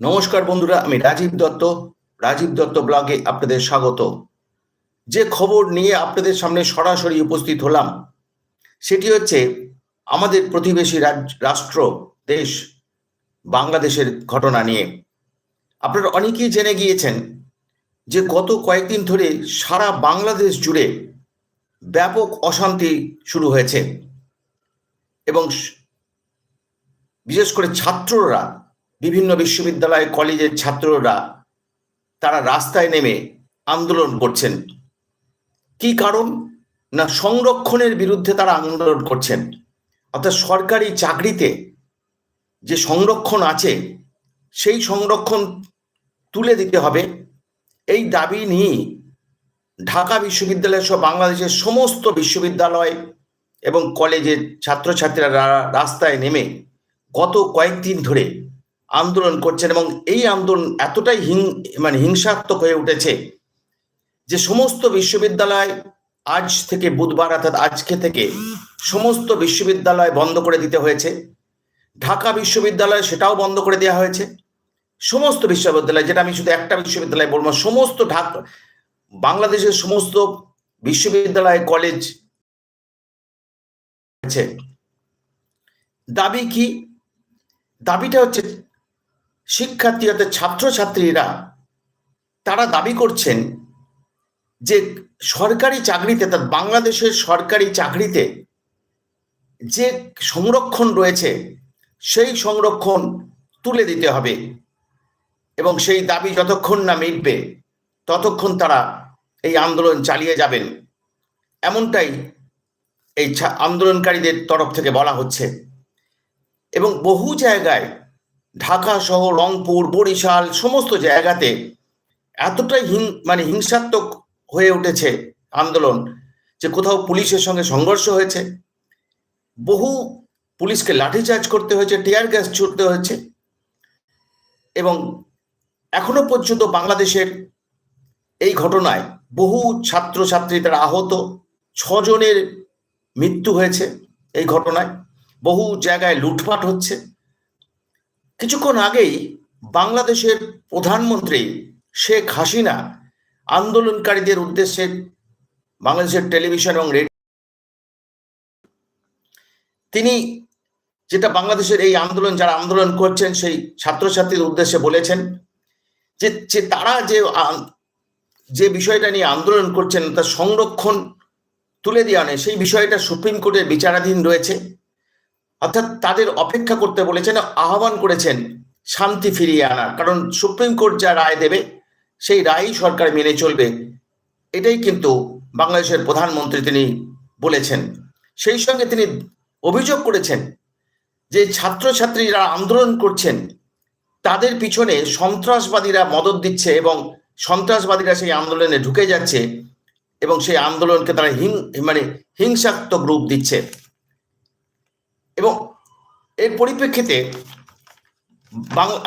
নমস্কার বন্ধুরা, আমি রাজীব দত্ত রাজীব দত্ত ব্লগে আপনাদের স্বাগত। যে খবর নিয়ে আপনাদের সামনে সরাসরি উপস্থিত হলাম, সেটি হচ্ছে আমাদের প্রতিবেশী রাষ্ট্র, দেশ, বাংলাদেশের ঘটনা নিয়ে। আপনারা অনেকেই জেনে গিয়েছেন যে গত কয়েকদিন ধরে সারা বাংলাদেশ জুড়ে ব্যাপক অশান্তি শুরু হয়েছে। এবং বিশেষ করে ছাত্ররা বিভিন্ন বিশ্ববিদ্যালয় কলেজের ছাত্ররা তারা রাস্তায় নেমে আন্দোলন করছেন। কি কারণ? না, সংরক্ষণের বিরুদ্ধে তারা আন্দোলন করছেন। অর্থাৎ সরকারি চাকরিতে যে সংরক্ষণ আছে, সেই সংরক্ষণ তুলে দিতে হবে। এই দাবি নিয়ে ঢাকা বিশ্ববিদ্যালয় সহ বাংলাদেশের সমস্ত বিশ্ববিদ্যালয় এবং কলেজের ছাত্রছাত্রীরা রাস্তায় নেমে গত কয়েকদিন ধরে আন্দোলন করছেন এবং এই আন্দোলন এতটাই হিং মানে হিংসাত্মক হয়ে উঠেছে যে সমস্ত বিশ্ববিদ্যালয় আজ থেকে বুধবার অর্থাৎ আজকে থেকে সমস্ত বিশ্ববিদ্যালয় বন্ধ করে দিতে হয়েছে। ঢাকা বিশ্ববিদ্যালয় সেটাও বন্ধ করে দেওয়া হয়েছে। সমস্ত বিশ্ববিদ্যালয়, যেটা আমি শুধু একটা বিশ্ববিদ্যালয় বলব সমস্ত ঢাকা, বাংলাদেশের সমস্ত বিশ্ববিদ্যালয়, কলেজ দাবি কি? দাবিটা হচ্ছে শিক্ষার্থী অর্থাৎ ছাত্রছাত্রীরা, তারা দাবি করছেন যে সরকারি চাকরিতে, অর্থাৎ বাংলাদেশের সরকারি চাকরিতে যে সংরক্ষণ রয়েছে, সেই সংরক্ষণ তুলে দিতে হবে এবং সেই দাবি যতক্ষণ না মিটবে, ততক্ষণ তারা এই আন্দোলন চালিয়ে যাবেন। এমনটাই এই আন্দোলনকারীদের তরফ থেকে বলা হচ্ছে। এবং বহু জায়গায় ঢাকা সহ রংপুর, বরিশাল সমস্ত জায়গাতে এতটাই হিং মানে হিংসাত্মক হয়ে উঠেছে আন্দোলন যে কোথাও পুলিশের সঙ্গে সংঘর্ষ হয়েছে। বহু পুলিশকে লাঠিচার্জ করতে হয়েছে, টিয়ার গ্যাস ছুটতে হয়েছে এবং এখনও পর্যন্ত বাংলাদেশের এই ঘটনায় বহু ছাত্রছাত্রী তারা আহত, ছজনের মৃত্যু হয়েছে এই ঘটনায়। বহু জায়গায় লুটপাট হচ্ছে। কিছুক্ষণ আগেই বাংলাদেশের প্রধানমন্ত্রী শেখ হাসিনা আন্দোলনকারীদের উদ্দেশ্যে বাংলাদেশের টেলিভিশন এবং রেডিও তিনি যেটা বাংলাদেশের এই আন্দোলন, যারা আন্দোলন করছেন, সেই ছাত্রছাত্রীদের উদ্দেশ্যে বলেছেন যে যে তারা যে যে বিষয়টা নিয়ে আন্দোলন করছেন, তার সংরক্ষণ তুলে দেওয়া নেই সেই বিষয়টা সুপ্রিম কোর্টের বিচারাধীন রয়েছে। অর্থাৎ তাদের অপেক্ষা করতে বলেছেন, আহ্বান করেছেন শান্তি ফিরিয়ে আনার। কারণ সুপ্রিম কোর্ট যা রায় দেবে, সেই রায়ই সরকার মেনে চলবে। এটাই কিন্তু বাংলাদেশের প্রধানমন্ত্রী তিনি বলেছেন। সেই সঙ্গে তিনি অভিযোগ করেছেন যে ছাত্রছাত্রীরা আন্দোলন করছেন, তাদের পিছনে সন্ত্রাসবাদীরা মদত দিচ্ছে এবং সন্ত্রাসবাদীরা সেই আন্দোলনে ঢুকে যাচ্ছে এবং সেই আন্দোলনকে তারা হিং মানে হিংসাত্মক রূপ দিচ্ছে। এবং এর পরিপ্রেক্ষিতে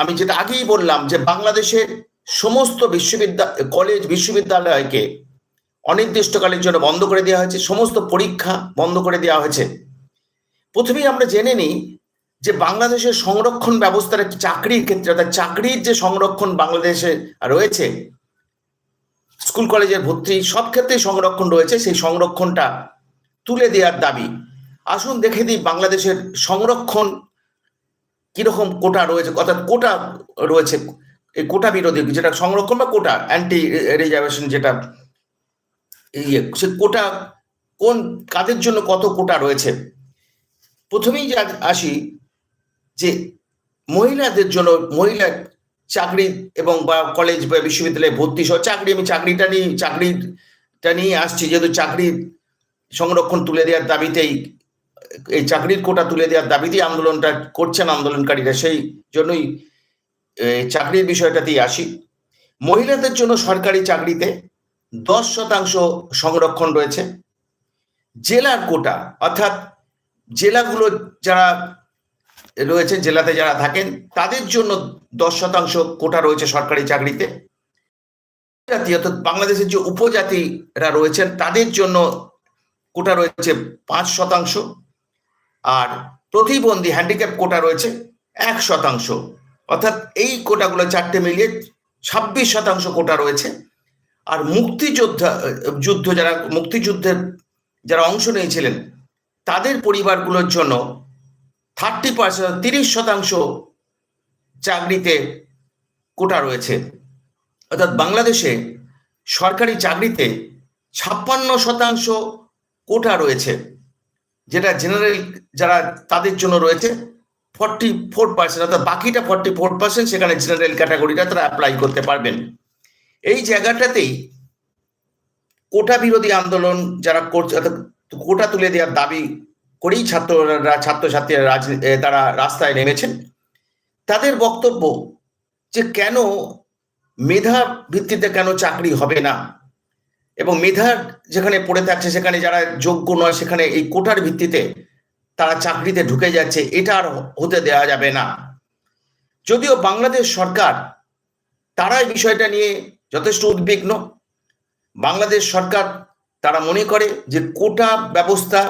আমি যেটা আগেই বললাম যে বাংলাদেশের সমস্ত বিশ্ববিদ্যালয় কলেজ বিশ্ববিদ্যালয়কে অনির্দিষ্টকালের জন্য বন্ধ করে দেওয়া হয়েছে, সমস্ত পরীক্ষা বন্ধ করে দেওয়া হয়েছে। প্রথমেই আমরা জেনে নিই যে বাংলাদেশের সংরক্ষণ ব্যবস্থার চাকরির ক্ষেত্রে, অর্থাৎ চাকরির যে সংরক্ষণ বাংলাদেশে রয়েছে, স্কুল, কলেজের ভর্তি সব ক্ষেত্রেই সংরক্ষণ রয়েছে, সেই সংরক্ষণটা তুলে দেওয়ার দাবি। আসুন দেখে দিই বাংলাদেশের সংরক্ষণ কীরকম কোটা রয়েছে, অর্থাৎ কোটা রয়েছে, এই কোটা বিরোধী, যেটা সংরক্ষণ বা কোটা অ্যান্টি রিজার্ভেশন যেটা ইয়ে সে কোটা কোন কাদের জন্য কত কোটা রয়েছে? প্রথমেই যে আসি যে মহিলাদের জন্য মহিলা চাকরি এবং বা কলেজ বা বিশ্ববিদ্যালয়ে ভর্তি সহ চাকরি, আমি চাকরিটা নিয়ে চাকরিটা নিয়ে আসছি, যেহেতু চাকরির সংরক্ষণ তুলে দেওয়ার দাবিতেই এই চাকরির কোটা তুলে দেওয়ার দাবিতেই আন্দোলনটা করছেন আন্দোলনকারীরা, সেই জন্যই চাকরির বিষয়টাতেই আসি। মহিলাদের জন্য সরকারি চাকরিতে দশ শতাংশ সংরক্ষণ রয়েছে। জেলার কোটা, অর্থাৎ জেলাগুলো যারা রয়েছেন জেলাতে যারা থাকেন, তাদের জন্য দশ শতাংশ কোটা রয়েছে সরকারি চাকরিতে। জাতি, অর্থাৎ বাংলাদেশের যে উপজাতিরা রয়েছেন, তাদের জন্য কোটা রয়েছে পাঁচ শতাংশ। আর প্রতিবন্ধী হ্যান্ডিক্যাপ কোটা রয়েছে এক শতাংশ। অর্থাৎ এই কোটাগুলো চারটে মিলিয়ে ছাব্বিশ শতাংশ কোটা রয়েছে। আর মুক্তিযোদ্ধা, যুদ্ধ যারা, মুক্তিযুদ্ধের যারা অংশ নিয়েছিলেন, তাদের পরিবারগুলোর জন্য থার্টি পার্সেন্ট তিরিশ শতাংশ চাকরিতে কোটা রয়েছে। অর্থাৎ বাংলাদেশে সরকারি চাকরিতে ছাপ্পান্ন শতাংশ কোটা রয়েছে। যেটা জেনারেল যারা তাদের জন্য রয়েছে ফর্টি ফোর পার্সেন্ট অর্থাৎ বাকিটা ফর্টি ফোর পার্সেন্ট সেখানে জেনারেল ক্যাটাগরিটা তারা অ্যাপ্লাই করতে পারবেন। এই জায়গাটাতেই কোটা বিরোধী আন্দোলন যারা করছে কোটা তুলে দেওয়ার দাবি করেই ছাত্ররা, ছাত্রছাত্রীরা রাজনীতি তারা রাস্তায় নেমেছেন। তাদের বক্তব্য যে কেন মেধা ভিত্তিতে কেন চাকরি হবে না? এবং মেধার যেখানে পড়ে থাকছে, সেখানে যারা যোগ্য নয়, সেখানে এই কোটার ভিত্তিতে তারা চাকরিতে ঢুকে যাচ্ছে, এটা আর হতে দেওয়া যাবে না। যদিও বাংলাদেশ সরকার তারা এই বিষয়টা নিয়ে যথেষ্ট উদ্বিগ্ন। বাংলাদেশ সরকার তারা মনে করে যে কোটা ব্যবস্থা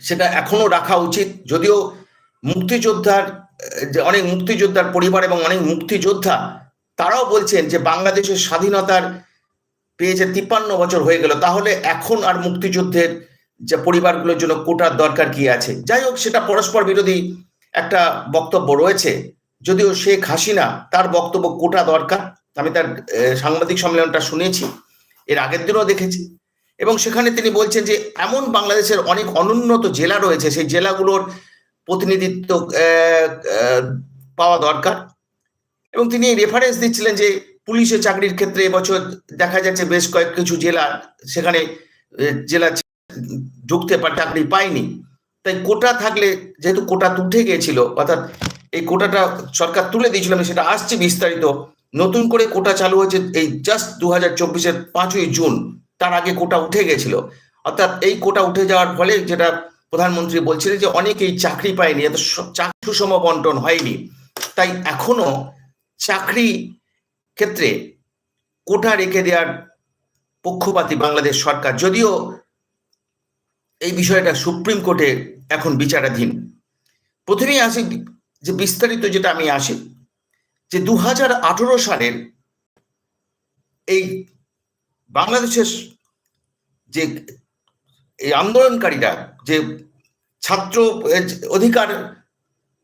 সেটা এখনও রাখা উচিত। যদিও মুক্তিযোদ্ধার অনেক মুক্তিযোদ্ধার পরিবার এবং অনেক মুক্তিযোদ্ধা তারাও বলছেন যে বাংলাদেশের স্বাধীনতার পেয়েছে তিপ্পান্ন বছর হয়ে গেল, তাহলে এখন আর মুক্তিযুদ্ধের যে পরিবারগুলোর জন্য কোটার দরকার কি আছে? যাই হোক, সেটা পরস্পর বিরোধী একটা বক্তব্য রয়েছে। যদিও শেখ হাসিনা তার বক্তব্য কোটা দরকার, আমি তার সাংবাদিক সম্মেলনটা শুনেছি, এর আগের দিনও দেখেছি। এবং সেখানে তিনি বলছেন যে, এমন বাংলাদেশের অনেক অনুন্নত জেলা রয়েছে, সেই জেলাগুলোর প্রতিনিধিত্ব পাওয়া দরকার। এবং তিনি রেফারেন্স দিচ্ছিলেন যে পুলিশের চাকরির ক্ষেত্রে এবছর দেখা যাচ্ছে বেশ কয়েক কিছু জেলা, সেখানে জেলা ঢুকতে পার চাকরি পায়নি। তাই কোটা থাকলে, যেহেতু কোটা উঠে গিয়েছিল, অর্থাৎ এই কোটাটা সরকার তুলে দিয়েছিল, আমি সেটা আসছে বিস্তারিত। নতুন করে কোটা চালু হয়েছে এই জাস্ট দু হাজার চব্বিশের পাঁচই জুন, তার আগে কোটা উঠে গেছিল অর্থাৎ এই কোটা উঠে যাওয়ার ফলে যেটা প্রধানমন্ত্রী বলছিলেন যে অনেকেই চাকরি পায়নি এত চাকরি সুষম বন্টন হয়নি। তাই এখনও চাকরি ক্ষেত্রে কোটা রেখে দেওয়ার পক্ষপাতী বাংলাদেশ সরকার, যদিও এই বিষয়টা সুপ্রিম কোর্টে এখন বিচারাধীন। প্রথমেই আসি যে বিস্তারিত যেটা আমি আসি, যে দু হাজার আঠেরো সালের এই বাংলাদেশের যে এই আন্দোলনকারীরা, যে ছাত্র অধিকার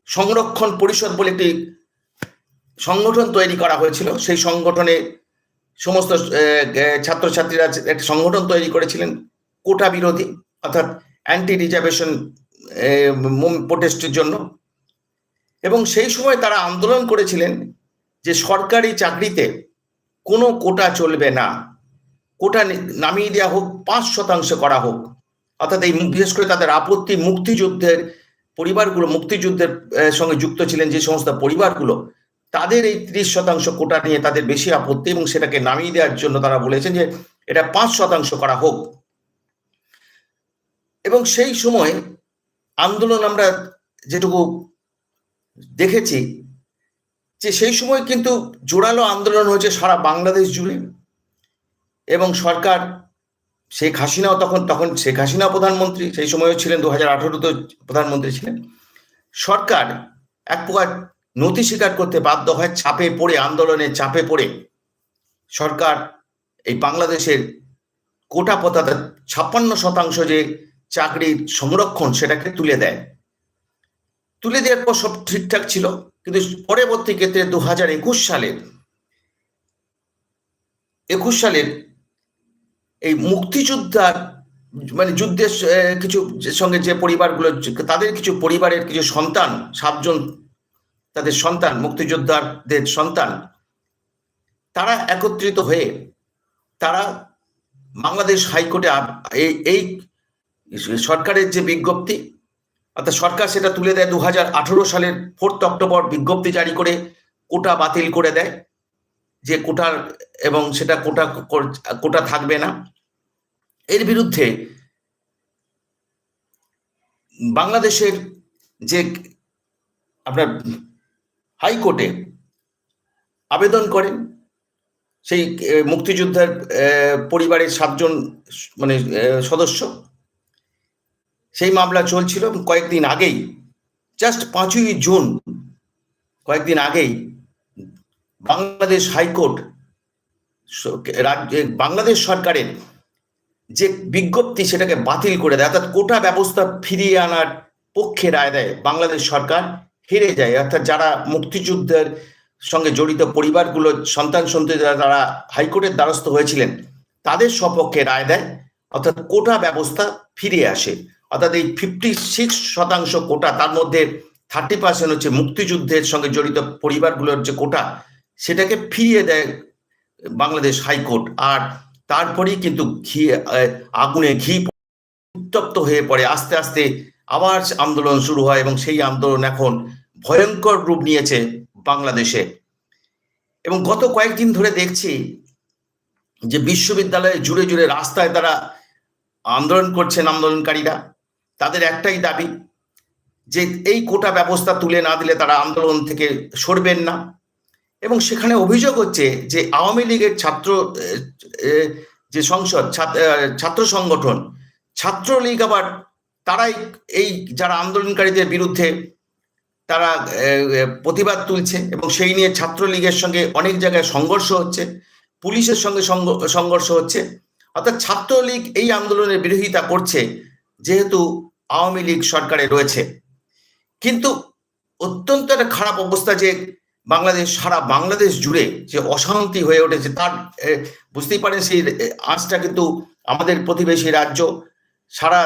সংরক্ষণ পরিষদ বলে একটি সংগঠন তৈরি করা হয়েছিল। সেই সংগঠনে সমস্ত ছাত্রছাত্রীরা একটি সংগঠন তৈরি করেছিলেন, কোটা বিরোধী, অর্থাৎ অ্যান্টি রিজার্ভেশন প্রোটেস্টের জন্য। এবং সেই সময় তারা আন্দোলন করেছিলেন যে সরকারি চাকরিতে কোনো কোটা চলবে না। কোটা নামিয়ে দেওয়া হোক, পাঁচ শতাংশ করা হোক। অর্থাৎ এই বিশেষ করে তাদের আপত্তি, মুক্তিযুদ্ধের পরিবারগুলো, মুক্তিযুদ্ধের সঙ্গে যুক্ত ছিলেন যে সমস্ত পরিবারগুলো তাদের এই ত্রিশ শতাংশ কোটা নিয়ে তাদের বেশি আপত্তি এবং সেটাকে নামিয়ে দেওয়ার জন্য তারা বলেছেন যে এটা পাঁচ শতাংশ করা হোক। এবং সেই সময় আন্দোলন আমরা যেটুকু দেখেছি যে সেই সময় কিন্তু জোরালো আন্দোলন হয়েছে সারা বাংলাদেশ জুড়ে এবং সরকার শেখ হাসিনাও তখন তখন শেখ হাসিনা প্রধানমন্ত্রী, সেই সময়ও ছিলেন, দু হাজার আঠারোতে প্রধানমন্ত্রী ছিলেন। সরকার এক প্রকার নথি স্বীকার করতে বাধ্য হয় চাপে পড়ে, আন্দোলনে চাপে পড়ে সরকার এই বাংলাদেশের কোটা পথা ছাপ্পান্ন শতাংশ যে চাকরির সংরক্ষণ সেটাকে তুলে দেয়। তুলে দেওয়ার পর সব ঠিকঠাক ছিল, কিন্তু পরবর্তী ক্ষেত্রে দু হাজার একুশ সালের একুশ সালের এই মুক্তিযোদ্ধার মানে যুদ্ধের কিছু সঙ্গে যে পরিবারগুলো, তাদের কিছু পরিবারের কিছু সন্তান, সাতজন তাদের সন্তান, মুক্তিযোদ্ধাদের সন্তান, তারা একত্রিত হয়ে তারা বাংলাদেশ হাইকোর্টে এই এই সরকারের যে বিজ্ঞপ্তি, অর্থাৎ সরকার সেটা তুলে দেয় দু হাজার আঠেরো সালের ফোর্থ অক্টোবর বিজ্ঞপ্তি জারি করে কোটা বাতিল করে দেয়, যে কোটার এবং সেটা কোটা কোটা থাকবে না। এর বিরুদ্ধে বাংলাদেশের যে আপনার হাইকোর্টে আবেদন করেন। সেই মুক্তিযোদ্ধার পরিবারের সাতজন মানে সদস্য। সেই মামলা চলছিল কয়েকদিন আগেই জাস্ট পাঁচই জুন, কয়েকদিন আগেই বাংলাদেশ হাইকোর্ট বাংলাদেশ সরকারের যে বিজ্ঞপ্তি সেটাকে বাতিল করে দেয়, অর্থাৎ কোটা ব্যবস্থা ফিরিয়ে আনার পক্ষে রায় দেয় বাংলাদেশ সরকার। হেরে যায়। অর্থাৎ যারা মুক্তিযুদ্ধের সঙ্গে জড়িত পরিবারগুলো সন্তান সন্ততিরা তারা হাইকোর্টের দ্বারস্থ হয়েছিলেন, তাদের সপক্ষে রায় দেয়। অর্থাৎ কোটা ব্যবস্থা ফিরে আসে। অর্থাৎ এই ফিফটি সিক্স শতাংশ কোটা, তার মধ্যে থার্টি পার্সেন্ট হচ্ছে মুক্তিযুদ্ধের সঙ্গে জড়িত পরিবারগুলোর যে কোটা, সেটাকে ফিরিয়ে দেয় বাংলাদেশ হাইকোর্ট। আর তারপরেই কিন্তু ঘি আগুনে ঘি উত্তপ্ত হয়ে পড়ে। আস্তে আস্তে আবার আন্দোলন শুরু হয় এবং সেই আন্দোলন এখন ভয়ঙ্কর রূপ নিয়েছে বাংলাদেশে। এবং গত কয়েকদিন ধরে দেখছি যে বিশ্ববিদ্যালয়ে জুড়ে জুড়ে রাস্তায় তারা আন্দোলন করছেন আন্দোলনকারীরা। তাদের একটাই দাবি যে এই কোটা ব্যবস্থা তুলে না দিলে তারা আন্দোলন থেকে সরবেন না। এবং সেখানে অভিযোগ হচ্ছে যে আওয়ামী লীগের ছাত্র যে সংসদ ছাত্র সংগঠন, ছাত্রলীগ আবার তারাই এই যারা আন্দোলনকারীদের বিরুদ্ধে তারা প্রতিবাদ তুলছে এবং সেই নিয়ে ছাত্রলীগের সঙ্গে অনেক জায়গায় সংঘর্ষ হচ্ছে পুলিশের সঙ্গে সংঘ- সংঘর্ষ হচ্ছে। অর্থাৎ ছাত্রলীগ এই আন্দোলনের বিরোধিতা করছে যেহেতু আওয়ামী লীগ সরকারে রয়েছে। কিন্তু অত্যন্ত একটা খারাপ অবস্থা যে বাংলাদেশ সারা বাংলাদেশ জুড়ে যে অশান্তি হয়ে উঠেছে তার বুঝতেই পারেন সেই এ, আঁচটা কিন্তু আমাদের প্রতিবেশী রাজ্য সারা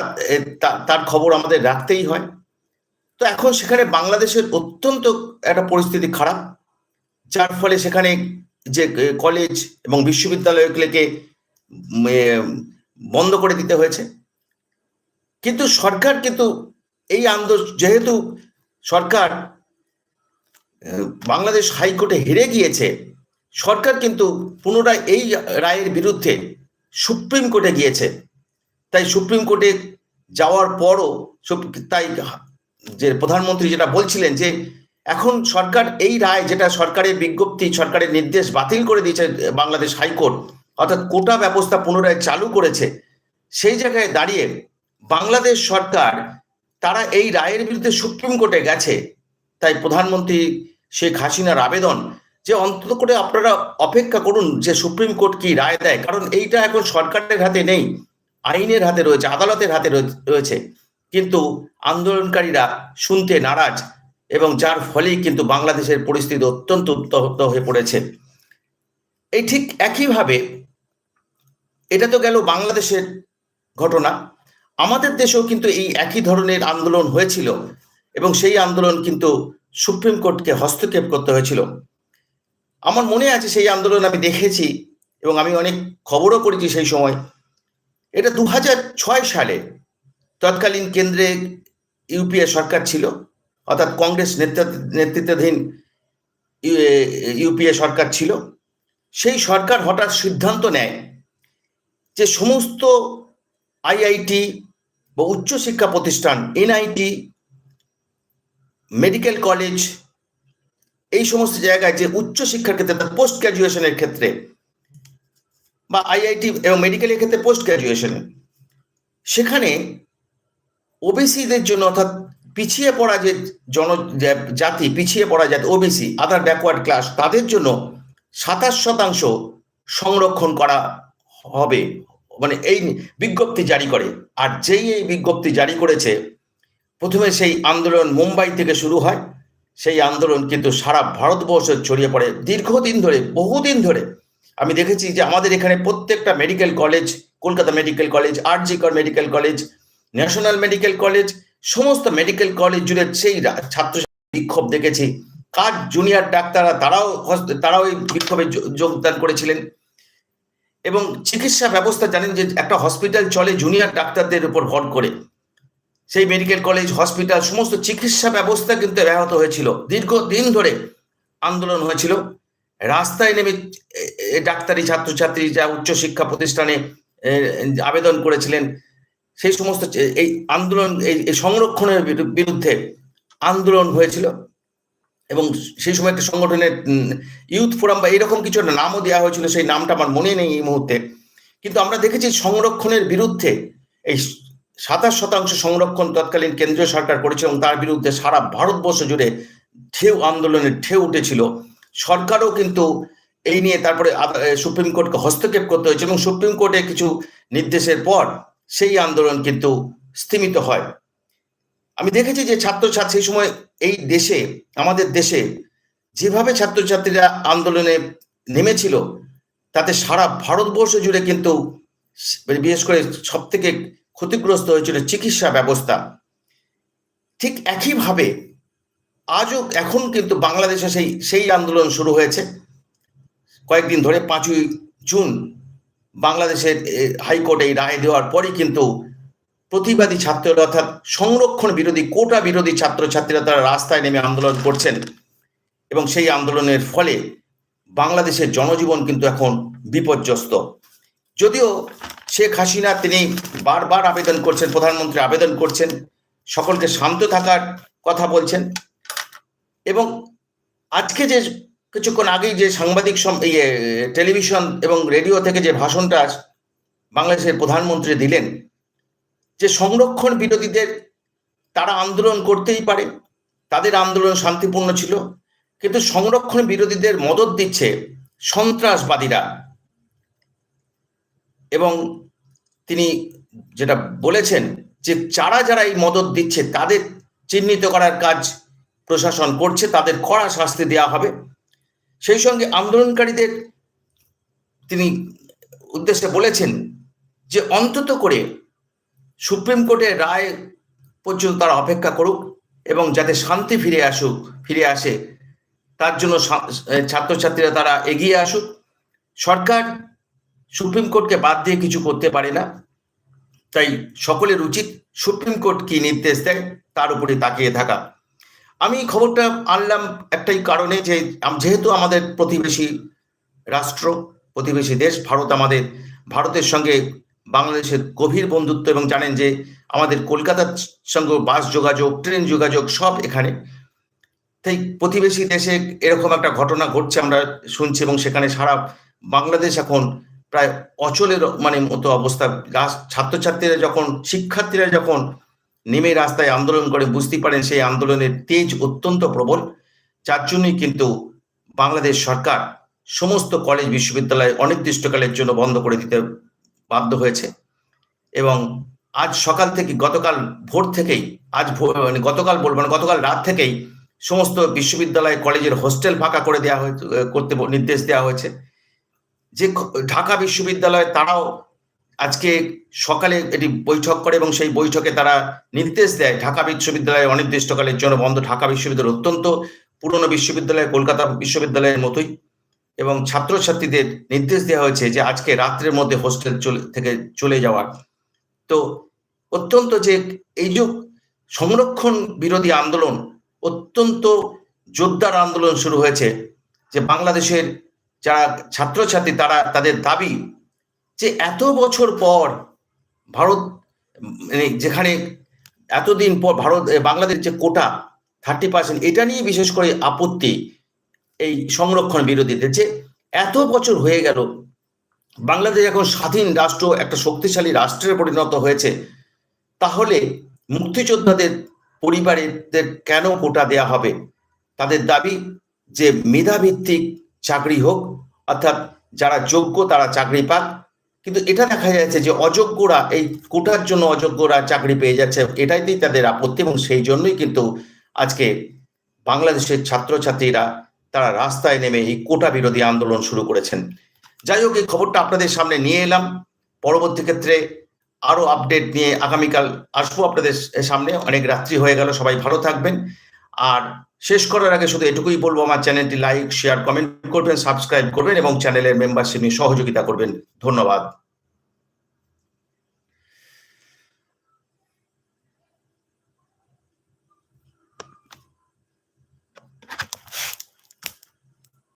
তার খবর আমাদের রাখতেই হয়। তো এখন সেখানে বাংলাদেশের অত্যন্ত একটা পরিস্থিতি খারাপ, যার ফলে সেখানে যে কলেজ এবং বিশ্ববিদ্যালয়গুলিকে বন্ধ করে দিতে হয়েছে। কিন্তু সরকার কিন্তু এই আন্দোলন যেহেতু সরকার বাংলাদেশ হাইকোর্টে হেরে গিয়েছে, সরকার কিন্তু পুনরায় এই রায়ের বিরুদ্ধে সুপ্রিম কোর্টে গিয়েছে। তাই সুপ্রিম কোর্টে যাওয়ার পরও তাই যে প্রধানমন্ত্রী যেটা বলছিলেন যে এখন সরকার এই রায় যেটা সরকারের বিজ্ঞপ্তি, সরকারের নির্দেশ বাতিল করে দিয়েছে বাংলাদেশ হাইকোর্ট, অর্থাৎ কোটা ব্যবস্থা পুনরায় চালু করেছে, সেই জায়গায় দাঁড়িয়ে বাংলাদেশ সরকার তারা এই রায়ের বিরুদ্ধে সুপ্রিম কোর্টে গেছে। তাই প্রধানমন্ত্রী শেখ হাসিনার আবেদন যে অন্তত করে আপনারা অপেক্ষা করুন যে সুপ্রিম কোর্ট কি রায় দেয়, কারণ এইটা এখন সরকারের হাতে নেই, আইনের হাতে রয়েছে, আদালতের হাতে রয়ে- রয়েছে। কিন্তু আন্দোলনকারীরা শুনতে নারাজ এবং যার ফলেই কিন্তু বাংলাদেশের পরিস্থিতি অত্যন্ত উত্তপ্ত হয়ে পড়েছে। এই ঠিক একইভাবে এটা তো গেল বাংলাদেশের ঘটনা। আমাদের দেশেও কিন্তু এই একই ধরনের আন্দোলন হয়েছিল এবং সেই আন্দোলন কিন্তু সুপ্রিম কোর্টকে হস্তক্ষেপ করতে হয়েছিল। আমার মনে আছে সেই আন্দোলন আমি দেখেছি এবং আমি অনেক খবরও করেছি সেই সময়। এটা দু সালে তৎকালীন কেন্দ্রে ইউপিএ সরকার ছিল, অর্থাৎ কংগ্রেস নেতৃত্ব- নেতৃত্বাধীন ইউপিএ সরকার ছিল। সেই সরকার হঠাৎ সিদ্ধান্ত নেয় যে সমস্ত আইআইটি বা উচ্চশিক্ষা প্রতিষ্ঠান, এনআইটি, মেডিকেল কলেজ, এই সমস্ত জায়গায় যে উচ্চশিক্ষার ক্ষেত্রে পোস্ট গ্রাজুয়েশনের ক্ষেত্রে বা আইআইটি এবং মেডিকেলের ক্ষেত্রে পোস্ট গ্রাজুয়েশনে, সেখানে ওবিসিদের জন্য অর্থাৎ পিছিয়ে পড়া যে জন জাতি, পিছিয়ে পড়া জাতি, ওবিসি আদার ব্যাকওয়ার্ড ক্লাস তাদের জন্য সাতাশ শতাংশ সংরক্ষণ করা হবে। মানে এই বিজ্ঞপ্তি জারি করে। আর যেই এই বিজ্ঞপ্তি জারি করেছে, প্রথমে সেই আন্দোলন মুম্বাই থেকে শুরু হয়। সেই আন্দোলন কিন্তু সারা ভারতবর্ষে ছড়িয়ে পড়ে। দীর্ঘদিন ধরে, বহুদিন ধরে, আমি দেখেছি যে আমাদের এখানে প্রত্যেকটা medical college Kolkata medical college RG Kar medical college national medical college সমস্ত মেডিকেল কলেজ জুড়ে সেই ছাত্র বিক্ষোভ দেখেছি। কার জুনিয়র ডাক্তাররা তারাও তারাও এই বিক্ষোভে যোগদান করেছিলেন। এবং চিকিৎসা ব্যবস্থা জানেন যে একটা হসপিটাল চলে জুনিয়র ডাক্তারদের উপর ভর করে। সেই মেডিকেল কলেজ হসপিটাল সমস্ত চিকিৎসা ব্যবস্থা কিন্তু ব্যাহত হয়েছিল। দীর্ঘদিন ধরে আন্দোলন হয়েছিল। রাস্তায় নেমে ডাক্তারি ছাত্রছাত্রী যা উচ্চশিক্ষা প্রতিষ্ঠানে আবেদন করেছিলেন। সেই সমস্ত এই আন্দোলন, এই সংরক্ষণের বিরু- বিরুদ্ধে আন্দোলন হয়েছিল এবং সেই সময় একটা সংগঠনের ইউথ ফোরাম বা এরকম কিছু একটা নামও দেওয়া হয়েছিল, সেই নামটা আমার মনে নেই এই মুহূর্তে। কিন্তু আমরা দেখেছি সংরক্ষণের বিরুদ্ধে এই সাতাশ শতাংশ সংরক্ষণ তৎকালীন কেন্দ্রীয় সরকার করেছে এবং তার বিরুদ্ধে সারা ভারতবর্ষ জুড়ে ঢেউ আন্দোলনের ঢেউ উঠেছিল। সরকারও কিন্তু এই নিয়ে তারপরে সুপ্রিম কোর্টকে হস্তক্ষেপ করতে হয়েছে এবং সুপ্রিম কোর্টে কিছু নির্দেশের পর সেই আন্দোলন কিন্তু স্থিমিত হয়। আমি দেখেছি যে ছাত্রছাত্রী সেই সময় এই দেশে, আমাদের দেশে যেভাবে ছাত্রছাত্রীরা আন্দোলনে নেমেছিল, তাতে সারা ভারতবর্ষ জুড়ে কিন্তু বিশেষ করে সব থেকে ক্ষতিগ্রস্ত হয়েছিল চিকিৎসা ব্যবস্থা। ঠিক একইভাবে আজও এখন কিন্তু বাংলাদেশে সেই সেই আন্দোলন শুরু হয়েছে। কয়েকদিন ধরে পাঁচই জুন বাংলাদেশের হাইকোর্টে এই রায় দেওয়ার পরই কিন্তু প্রতিবাদী ছাত্ররা অর্থাৎ সংরক্ষণ বিরোধী, কোটা বিরোধী ছাত্রছাত্রীরা তারা রাস্তায় নেমে আন্দোলন করছেন। এবং সেই আন্দোলনের ফলে বাংলাদেশের জনজীবন কিন্তু এখন বিপর্যস্ত। যদিও শেখ হাসিনা তিনি বারবার আবেদন করছেন, প্রধানমন্ত্রী আবেদন করছেন, সকলকে শান্ত থাকার কথা বলছেন। এবং আজকে যে কিছুক্ষণ আগেই যে সাংবাদিক ইয়ে, টেলিভিশন এবং রেডিও থেকে যে ভাষণটা বাংলাদেশের প্রধানমন্ত্রী দিলেন যে সংরক্ষণ বিরোধীদের তারা আন্দোলন করতেই পারে তাদের আন্দোলন শান্তিপূর্ণ ছিল কিন্তু সংরক্ষণ বিরোধীদের মদত দিচ্ছে সন্ত্রাসবাদীরা। এবং তিনি যেটা বলেছেন যে যারা যারা এই মদত দিচ্ছে তাদের চিহ্নিত করার কাজ প্রশাসন করছে তাদের কড়া শাস্তি দেওয়া হবে। সেই সঙ্গে আন্দোলনকারীদের তিনি উদ্দেশ্যে বলেছেন যে অন্তত করে সুপ্রিম কোর্টের রায় পর্যন্ত তারা অপেক্ষা করুক এবং যাতে শান্তি ফিরে আসুক, ফিরে আসে, তার জন্য ছাত্রছাত্রীরা তারা এগিয়ে আসুক। সরকার সুপ্রিম কোর্টকে বাদ দিয়ে কিছু করতে পারে না। তাই সকলের উচিত সুপ্রিম কোর্ট কি নির্দেশ দেয়, তার উপরে তাকিয়ে থাকা। আমি খবরটা আনলাম একটাই কারণে যে যেহেতু আমাদের প্রতিবেশী রাষ্ট্র, প্রতিবেশী দেশ, ভারত আমাদের, ভারতের সঙ্গে বাংলাদেশের গভীর বন্ধুত্ব এবং জানেন যে আমাদের কলকাতার সঙ্গে বাস যোগাযোগ, ট্রেন যোগাযোগ সব এখানে। তাই প্রতিবেশী দেশে এরকম একটা ঘটনা ঘটছে আমরা শুনছি এবং সেখানে সারা বাংলাদেশ এখন প্রায় অচলের মানে মতো অবস্থা। ছাত্রছাত্রীরা যখন, শিক্ষার্থীরা যখন নেমে রাস্তায় আন্দোলন করে বুঝতে পারেন সেই আন্দোলনের তেজ অত্যন্ত প্রবল। যার জন্যই কিন্তু বাংলাদেশ সরকার সমস্ত কলেজ, বিশ্ববিদ্যালয় অনির্দিষ্টকালের জন্য বন্ধ করে দিতে বাধ্য হয়েছে। এবং আজ সকাল থেকে, গতকাল ভোর থেকেই, আজ মানে গতকাল বলব না, গতকাল রাত থেকেই সমস্ত বিশ্ববিদ্যালয়, কলেজের হোস্টেল ফাঁকা করে দেওয়া হয়েছে, করতে নির্দেশ দেওয়া হয়েছে। যে ঢাকা বিশ্ববিদ্যালয়, তারাও আজকে সকালে এটি বৈঠক করে এবং সেই বৈঠকে তারা নির্দেশ দেয় ঢাকা বিশ্ববিদ্যালয় অনির্দিষ্টকালের জন্য বন্ধ। ঢাকা বিশ্ববিদ্যালয় অত্যন্ত পুরনো বিশ্ববিদ্যালয়, কলকাতা বিশ্ববিদ্যালয়ের মতোই এবং ছাত্রছাত্রীদের নির্দেশ দেওয়া হয়েছে যে আজকে রাত্রের মধ্যে হোস্টেল চলে, থেকে চলে যাওয়ার। তো অত্যন্ত যে এই যে সংরক্ষণ বিরোধী আন্দোলন, অত্যন্ত জোরদার আন্দোলন শুরু হয়েছে যে বাংলাদেশের যারা ছাত্রছাত্রী তারা তাদের দাবি যে এত বছর পর ভারত মানে যেখানে এতদিন পর ভারত বাংলাদেশ যে কোটা থার্টি পার্সেন্ট এটা নিয়ে বিশেষ করে আপত্তি এই সংরক্ষণ বিরোধীদের যে এত বছর হয়ে গেল, বাংলাদেশ এখন স্বাধীন রাষ্ট্র, একটা শক্তিশালী রাষ্ট্রে পরিণত হয়েছে, তাহলে মুক্তিযোদ্ধাদের পরিবারের কেন কোটা দেয়া হবে? তাদের দাবি যে মেধাভিত্তিক চাকরি হোক, অর্থাৎ যারা যোগ্য তারা চাকরি পাক কিন্তু এটা দেখা যাচ্ছে যে অযোগ্যরা এই কোটার জন্য অযোগ্যরা চাকরি পেয়ে যাচ্ছে এটাইতেই তাদের আপত্তি এবং সেই জন্যই কিন্তু আজকে বাংলাদেশের ছাত্রছাত্রীরা তারা রাস্তায় নেমে এই কোটা বিরোধী আন্দোলন শুরু করেছেন। যাই হোক, এই খবরটা আপনাদের সামনে নিয়ে এলাম। পরবর্তী ক্ষেত্রে আরও আপডেট নিয়ে আগামীকাল আসব আপনাদের সামনে। অনেক রাত্রি হয়ে গেল, সবাই ভালো থাকবেন। আর শেষ করার আগে শুধু এটুকুই বলব, আমার চ্যানেলটি লাইক শেয়ার কমেন্ট করবেন সাবস্ক্রাইব করবেন এবং চ্যানেলের মেম্বারশিপ নিয়ে সহযোগিতা করবেন। ধন্যবাদ।